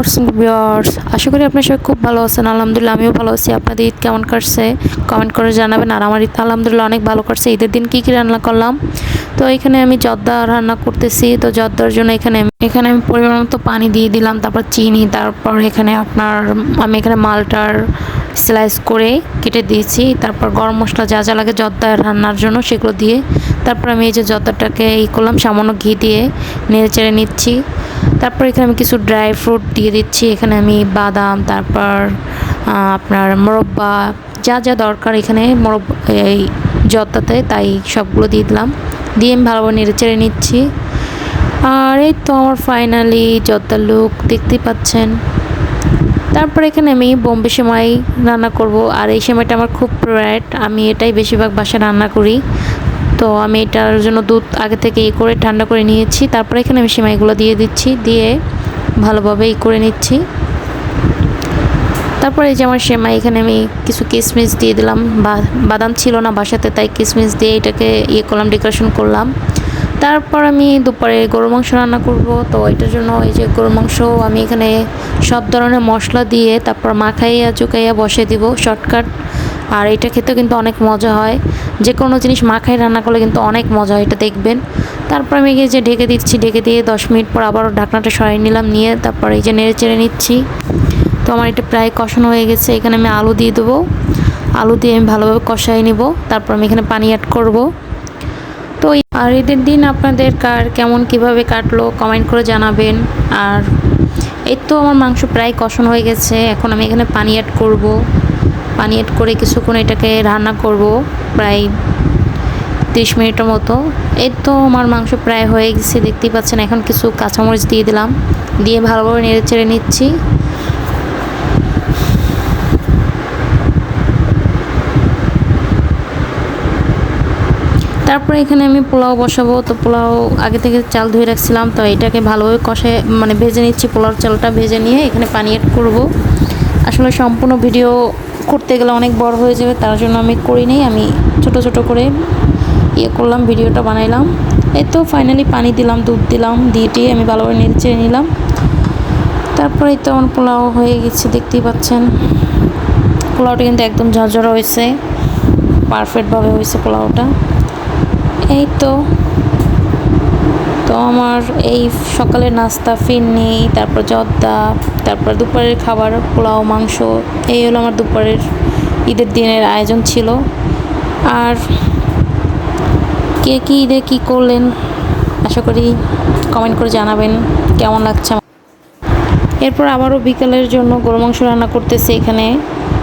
Morning viewers আশা করি আপনার সবাই খুব ভালো আছেন। আলহামদুলিল্লাহ, আমিও ভালো আছি। আপনাদের ঈদ কেমন কাটছে? কমেন্ট করে জানাবেন। আর আমার ঈদ আলহামদুলিল্লাহ অনেক ভালো কাটছে। ঈদের দিন কী কী রান্না করলাম? তো এখানে আমি জর্দা রান্না করতেছি। তো জর্দার জন্য এখানে এখানে আমি পরিমাণ মতো পানি দিয়ে দিলাম। তারপর চিনি, তারপর এখানে আপনার, আমি এখানে মালটার স্লাইস করে কেটে দিয়েছি, তারপর গরম মশলা যা যা লাগে জর্দা রান্নার জন্য সেগুলো দিয়ে, তারপর আমি এই যে জর্দাটাকে ই করলাম, সামান্য ঘি দিয়ে নেড়ে চেড়ে নিচ্ছি। তারপর এখানে আমি কিছু ড্রাই ফ্রুট দিয়ে দিচ্ছি, এখানে আমি বাদাম, তারপর আপনার মোরব্বা, যা যা দরকার এখানে মোরব্বা এই জর্দাতে তাই সবগুলো দিয়ে দিলাম। দিয়ে আমি ভালোভাবে নেড়ে চেড়ে নিচ্ছি। আর এই তো আমার ফাইনালি জর্দার লুক, দেখতেই পাচ্ছেন। তারপর এখানে আমি বোম্বে সেমাই রান্না করব। আর এই সেমাইটা আমার খুব ফেভারিট আমি এটাই বেশিরভাগ বাসায় রান্না করি। তো আমি এটার জন্য দুধ আগে থেকে ই করে ঠান্ডা করে নিয়েছি। তারপরে এখানে আমি সেমাইগুলো দিয়ে দিচ্ছি। দিয়ে ভালোভাবে ই করে নিচ্ছি। তারপরে এই যে আমার সেমাই, এখানে আমি কিছু কিশমিশ দিয়ে দিলাম। বাদাম ছিল না বাসাতে, তাই কিশমিশ দিয়ে এটাকে ইয়ে করলাম ডেকোরেশন করলাম। তারপর আমি দুপুরে গরু মাংস রান্না করব। তো এটার জন্য এই যে গরু মাংস আমি এখানে সব ধরনের মশলা দিয়ে তারপর মাখাইয়া, চুকাইয়া বসে দিব শর্টকাট আর এটা খেতে কিন্তু অনেক মজা হয়। যে কোনো জিনিস মাখাই রান্না করলে কিন্তু অনেক মজা হয়, এটা দেখবেন। তারপর আমি এই যে ঢেকে দিচ্ছি, ঢেকে দিয়ে দশ মিনিট পর আবারও ঢাকনাটা সরিয়ে নিলাম, নিয়ে তারপর এই যে নেড়ে চেড়ে নিচ্ছি। তো আমার এটা প্রায় কষানো হয়ে গেছে, এখানে আমি আলু দিয়ে দেবো। আলু দিয়ে আমি ভালোভাবে কষাই নিব। তারপর আমি এখানে পানি অ্যাড করব। আর ঈদের দিন আপনাদের কার কেমন, কীভাবে কাটলো কমেন্ট করে জানাবেন। আর এই তো আমার মাংস প্রায় কষানো হয়ে গেছে, এখন আমি এখানে পানি অ্যাড করব। পানি অ্যাড করে কিছুক্ষণ এটাকে রান্না করব, প্রায় তিরিশ মিনিটের মতো। এই তো আমার মাংস প্রায় হয়ে গেছে, দেখতেই পাচ্ছেন, এখন কিছু কাঁচামরিচ দিয়ে দিলাম। দিয়ে ভালোভাবে নেড়ে চেড়ে নিচ্ছি। তারপরে এখানে আমি পোলাও বসাবো। তো পোলাও আগে থেকে চাল ধুয়ে রাখছিলাম, তো এটাকে ভালোভাবে কষে মানে ভেজে নিচ্ছি পোলাওর চালটা, ভেজে নিয়ে এখানে পানি অ্যাড করব। আসলে সম্পূর্ণ ভিডিও করতে গেলে অনেক বড় হয়ে যাবে, তার জন্য আমি করিনি আমি ছোট ছোট করে ইয়ে করলাম ভিডিওটা বানাইলাম। এই তো ফাইনালি পানি দিলাম, দুধ দিলাম, দিয়ে আমি ভালোভাবে নেড়ে নিলাম। তারপরে তো আমার পোলাও হয়ে গেছে, দেখতেই পাচ্ছেন। পোলাওটা কিন্তু একদম ঝরঝরা হয়েছে পারফেক্টভাবে হয়েছে পোলাওটা। এই তো। তো আমার এই সকালের নাস্তা ফিরনি তারপর জর্দা, তারপর দুপুরের খাবার, পোলাও, মাংস, এই হলো আমার দুপুরের ঈদের দিনের আয়োজন ছিল। আর কে কী ঈদে কী করলেন, আশা করি কমেন্ট করে জানাবেন, কেমন লাগছে। এরপর আবারও বিকালের জন্য গরু মাংস রান্না করতেছি এখানে।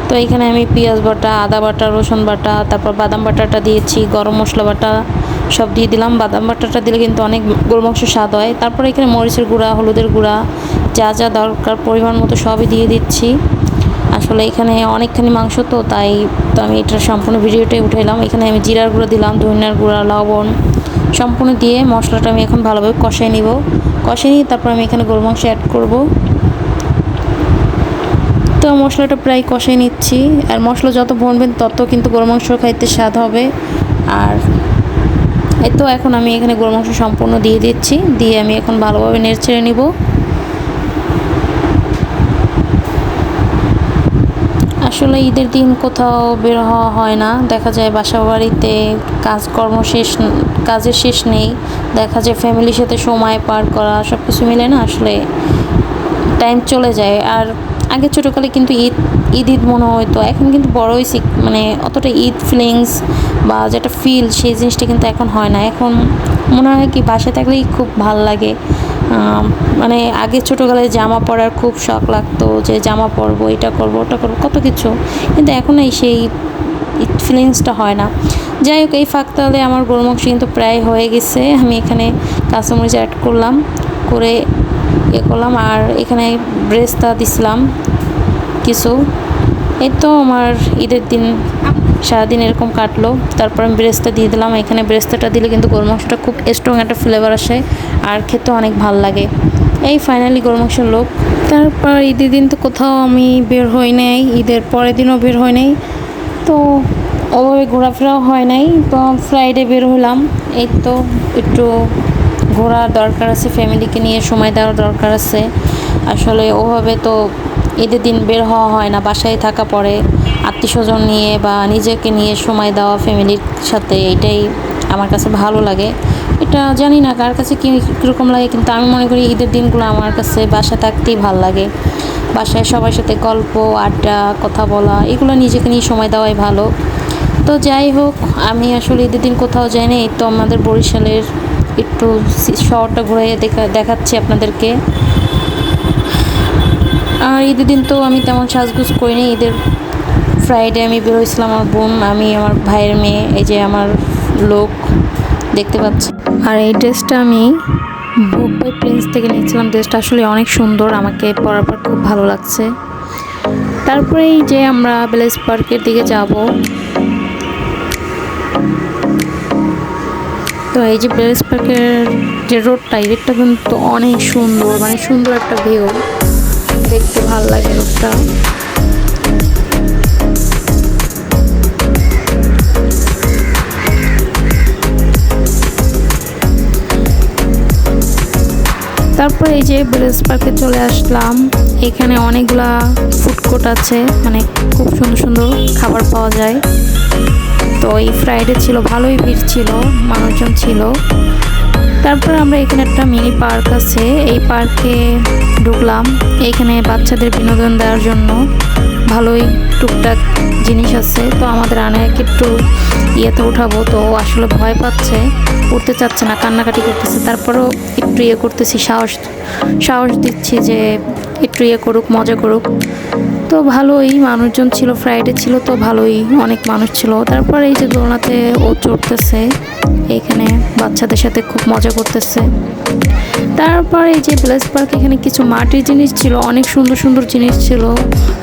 তো এখানে আমি পেঁয়াজ বাটা, আদা বাটা, রসুন বাটা, তারপর বাদাম বাটাটা দিয়েছি, গরম মশলা বাটা সব দিয়ে দিলাম। বাদাম বাটাটা দিলে কিন্তু অনেক গরু মাংস স্বাদ হয়। তারপর এখানে মরিচের গুঁড়া, হলুদের গুঁড়া, যা যা দরকার পরিমাণ মতো সবই দিয়ে দিচ্ছি। আসলে এখানে অনেকখানি মাংস তো, তাই তো আমি এটা সম্পূর্ণ ভিডিওটাই উঠাইলাম। এখানে আমি জিরার গুঁড়ো দিলাম, ধনিয়ার গুঁড়া, লবণ সম্পূর্ণ দিয়ে মশলাটা আমি এখন ভালোভাবে কষাই নিব। কষাই নিয়ে তারপর আমি এখানে গরু মাংস অ্যাড করব। তো মশলাটা প্রায় কষাই নিচ্ছি। আর মশলা যত ভরবেন তত কিন্তু গরু মাংস খাইতে স্বাদ হবে। আর এই তো এখন আমি এখানে গরু মাংস সম্পূর্ণ দিয়ে দিচ্ছি। দিয়ে আমি এখন ভালোভাবে নেড়ে ছেড়ে নিব। আসলে ঈদের দিন কোথাও বের হওয়া হয় না। দেখা যায় বাসা বাড়িতে কাজকর্ম শেষ, কাজের শেষ নেই। দেখা যায় ফ্যামিলির সাথে সময় পার করা সব কিছু মিলে না আসলে টাইম চলে যায়। আর আগে ছোটোকালে কিন্তু ঈদ ঈদ ঈদ মনে হতো এখন কিন্তু বড় হয়েছি মানে অতটা ঈদ ফিলিংস বা যেটা ফিল সেই জিনিসটা কিন্তু এখন হয় না। এখন মনে হয় কি বাসায় থাকলেই খুব ভালো লাগে। মানে আগে ছোটোবেলায় জামা পরার খুব শখ লাগতো যে জামা পরবো, এটা করব, ওটা করব, কত কিছু। কিন্তু এখন এই সেই ঈদ ফিলিংসটা হয় না। যাই হোক, এই ফাঁক তাহলে আমার গরু কিন্তু প্রায় হয়ে গেছে। আমি এখানে কাঁচামরিচ অ্যাড করলাম, করে ইয়ে করলাম আর এখানে ব্রেস্তা দিছিলাম কিছু। এই তো আমার ঈদের দিন, সারাদিন এরকম কাটলো। তারপর আমি ব্রেস্তা দিয়ে দিলাম। এখানে ব্রেস্তাটা দিলে কিন্তু গরু মাংসটা খুব স্ট্রং একটা ফ্লেভার আসে আর খেতে অনেক ভালো লাগে। এই ফাইনালি গরু মাংসের লোক। তারপর ঈদের দিন তো কোথাও আমি বের হই নাই। ঈদের পরের দিনও বের হই নাই। তো ওভাবে ঘোরাফেরাও হয় নাই। তো ফ্রাইডে বের হলাম। এই তো একটু ঘোরার দরকার আছে ফ্যামিলিকে নিয়ে সময় দেওয়ার দরকার আছে। আসলে ওভাবে তো ঈদের দিন বের হওয়া হয় না, বাসায় থাকা পড়ে আত্মীয় স্বজন নিয়ে বা নিজেকে নিয়ে সময় দেওয়া ফ্যামিলির সাথে এটাই আমার কাছে ভালো লাগে। এটা জানি না কার কাছে কী, কীরকম লাগে, কিন্তু আমি মনে করি ঈদের দিনগুলো আমার কাছে বাসায় থাকতেই ভালো লাগে। বাসায় সবার সাথে গল্প, আড্ডা, কথা বলা, এগুলো নিজেকে নিয়ে সময় দেওয়াই ভালো। তো যাই হোক, আমি আসলে ঈদের দিন কোথাও যাই না এই তো আমাদের বরিশালের একটু শহরটা ঘুরে দেখা, দেখাচ্ছি আপনাদেরকে। আর ঈদের দিন তো আমি তেমন সাজগুজ করিনি। ঈদের ফ্রাইডে আমি বেরোইছিলাম আমার বোন, আমি আমার ভাইয়ের মেয়ে, এই যে আমার লোক, দেখতে পাচ্ছি। আর এই ড্রেসটা আমি বুক প্রিন্স থেকে নিয়েছিলাম। ড্রেসটা আসলে অনেক সুন্দর, আমাকে পরার পর খুব ভালো লাগছে। তারপরে এই যে আমরা ব্লেস পার্কের দিকে যাব। তো এই যে ব্লেস পার্কের যে রোডটা এই রোডটা কিন্তু অনেক সুন্দর মানে সুন্দর একটা ভিউ দেখতে ভালো লাগে রোডটা তারপর এই যে ব্লেস পার্কে চলে আসলাম। এখানে অনেকগুলা ফুড কোর্ট আছে মানে খুব সুন্দর সুন্দর খাবার পাওয়া যায়। তো এই ফ্রাইডে ছিল, ভালোই ভিড় ছিল, মানুষজন ছিল। তারপর আমরা এখানে একটা মিনি পার্ক আছে, এই পার্কে ঢুকলাম। এখানে বাচ্চাদের বিনোদন দেওয়ার জন্য ভালোই টুকটাক জিনিস আছে। তো আমাদের অনেক একটু ইয়েতে উঠাবো, তো আসলে ভয় পাচ্ছে, উঠতে চাচ্ছে না, কান্নাকাটি করতেছে। তারপরেও একটু ইয়ে করতেছি, সাহস সাহস দিচ্ছি যে একটু ইয়ে করুক, মজা করুক। তো ভালোই, মানুষজন ছিল ফ্রাইডে ছিল তো ভালোই, অনেক মানুষ ছিল। তারপর এই যে দোলনাতে ও চড়তেছে, এখানে বাচ্চাদের সাথে খুব মজা করতেছে। তারপর এই যে ব্লেস পার্ক এখানে কিছু মাটির জিনিস ছিল, অনেক সুন্দর সুন্দর জিনিস ছিল।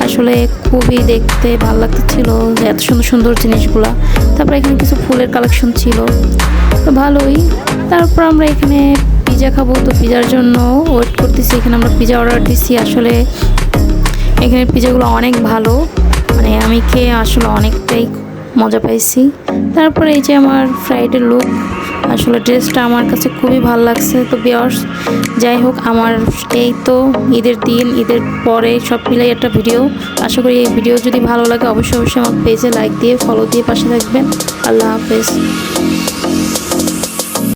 আসলে খুবই দেখতে ভালো লাগতেছিল যে এত সুন্দর সুন্দর জিনিসগুলা। তারপর এখানে কিছু ফুলের কালেকশন ছিল, তো ভালোই। তারপর আমরা এখানে পিজা খাব, তো পিজার জন্য ওয়েট করতেছি। এখানে আমরা পিজা অর্ডার দিছি। আসলে এখানে পিজাগুলো অনেক ভালো। মানে আমি খেয়ে আসলে অনেকটাই মজা পাইছি। তারপরে এই যে আমার ফ্রাইডের লুক আসলে ড্রেসটা আমার কাছে খুবই ভালো লাগছে তো বিয়ার্স যাই হোক আমার এই তো ঈদের দিন, ঈদের পরে সব মিলাই একটা ভিডিও আশা করি এই ভিডিও যদি ভালো লাগে অবশ্যই অবশ্যই আমার পেজে লাইক দিয়ে ফলো দিয়ে পাশে থাকবেন। আল্লাহ হাফেজ।